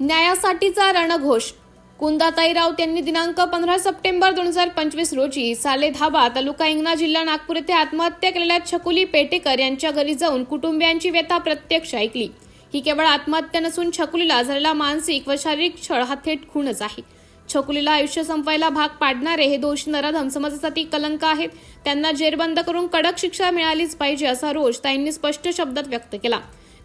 न्यायासाठीचा रणघोष. कुंदाताई राऊत यांनी दिनांक पंधरा सप्टेंबर दोन हजार पंचवीस रोजी साले धाबा तालुका इंगणा जिल्हा नागपूर येथे आत्महत्या केलेल्या छकुली पेटेकर यांच्या घरी जाऊन कुटुंबियांची व्यथा प्रत्यक्ष ऐकली. ही केवळ आत्महत्या नसून छकुलीला झालेला मानसिक व शारीरिक छळ हा थेट खूणच आहे. छकुलीला आयुष्य संपवायला भाग पाडणारे हे दोषी नराधम समाजासाठी कलंक आहेत. त्यांना जेरबंद करून कडक शिक्षा मिळालीच पाहिजे असा रोष ताईंनी स्पष्ट शब्दात व्यक्त केला.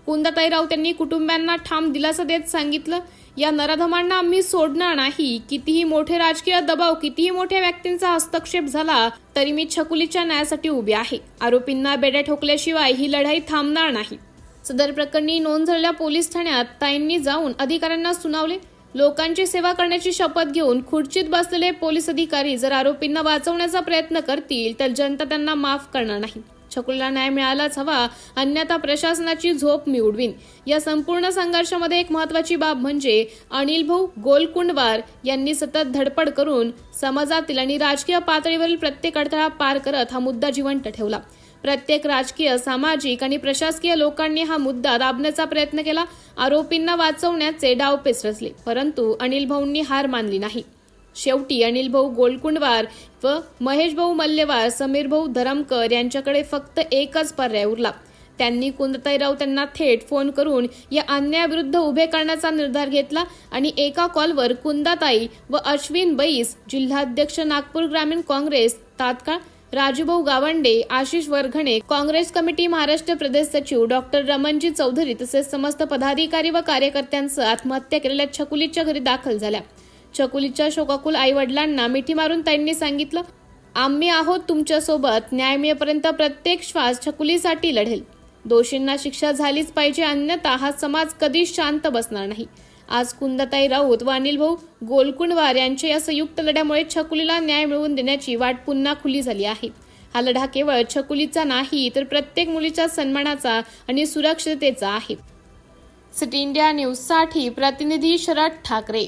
कुंदाताई राऊत यांनी कुटुंबियांना ठाम दिलासा देत सांगितलं. या नराधमांना आम्ही सोडणार नाही. कितीही मोठे राजकीय दबाव कितीही मोठ्या व्यक्तींचा हस्तक्षेप झाला तरी मी छकुलीच्या न्यायासाठी उभी आहे. आरोपींना बेड्या ठोकल्याशिवाय ही लढाई थांबणार नाही. सदर प्रकरणी नोंद झालेल्या पोलीस ठाण्यात ताईंनी जाऊन अधिकाऱ्यांना सुनावले. लोकांची सेवा करण्याची शपथ घेऊन खुर्चीत बसलेले पोलीस अधिकारी जर आरोपींना वाचवण्याचा प्रयत्न करतील तर जनता त्यांना माफ करणार नाही. छकुलला न्याय मिळालाच हवा अन्यथा प्रशासनाची झोप मी उडवीन. या संपूर्ण संघर्षामध्ये एक महत्वाची बाब म्हणजे अनिल भाऊ गोलकुंडवार यांनी सतत धडपड करून समाजातील आणि राजकीय पातळीवरील प्रत्येक अडथळा पार करत हा मुद्दा जिवंत ठेवला. प्रत्येक राजकीय सामाजिक आणि प्रशासकीय लोकांनी हा मुद्दा दाबण्याचा प्रयत्न केला. आरोपींना वाचवण्याचे डावपेच रचले परंतु अनिल भाऊंनी हार मानली नाही. शेवटी अनिल भाऊ गोलकुंडवार व महेश भाऊ मल्लेवार समीर भाऊ धरमकर यांच्याकडे फक्त एकच पर्याय उरला. त्यांनी कुंदताई राऊत यांना थेट फोन करून या अन्यायाविरुद्ध उभे करण्याचा निर्धार घेतला आणि एका कॉलवर कुंदाताई व अश्विन बैस जिल्हाध्यक्ष नागपूर ग्रामीण काँग्रेस तात्काळ राजूभाऊ गावंडे आशिष वरघणे काँग्रेस कमिटी महाराष्ट्र प्रदेश सचिव डॉक्टर रमणजी चौधरी तसेच समस्त पदाधिकारी व कार्यकर्त्यांचं आत्महत्या केलेल्या छकुलीच्या घरी दाखल झाल्या. छकुलीच्या शोकाकुल आई वडिलांना मिठी मारून त्यांनी सांगितलं आम्ही आहोत तुमच्यासोबत. न्याय मिळेपर्यंत प्रत्येक श्वास छकुलीसाठी लढेल. दोषींना शिक्षा झालीच पाहिजे. अन्यथा हा समाज कधीच शांत बसणार नाही. आज कुंदताई राऊत व अनिल भाऊ गोलकुंडवार यांच्या या संयुक्त लढ्यामुळे छकुलीला न्याय मिळवून देण्याची वाट पुन्हा खुली झाली आहे. हा लढा केवळ छकुलीचा नाही तर प्रत्येक मुलीच्या सन्मानाचा आणि सुरक्षिततेचा आहे. सिटी इंडिया न्यूजसाठी प्रतिनिधी शरद ठाकरे.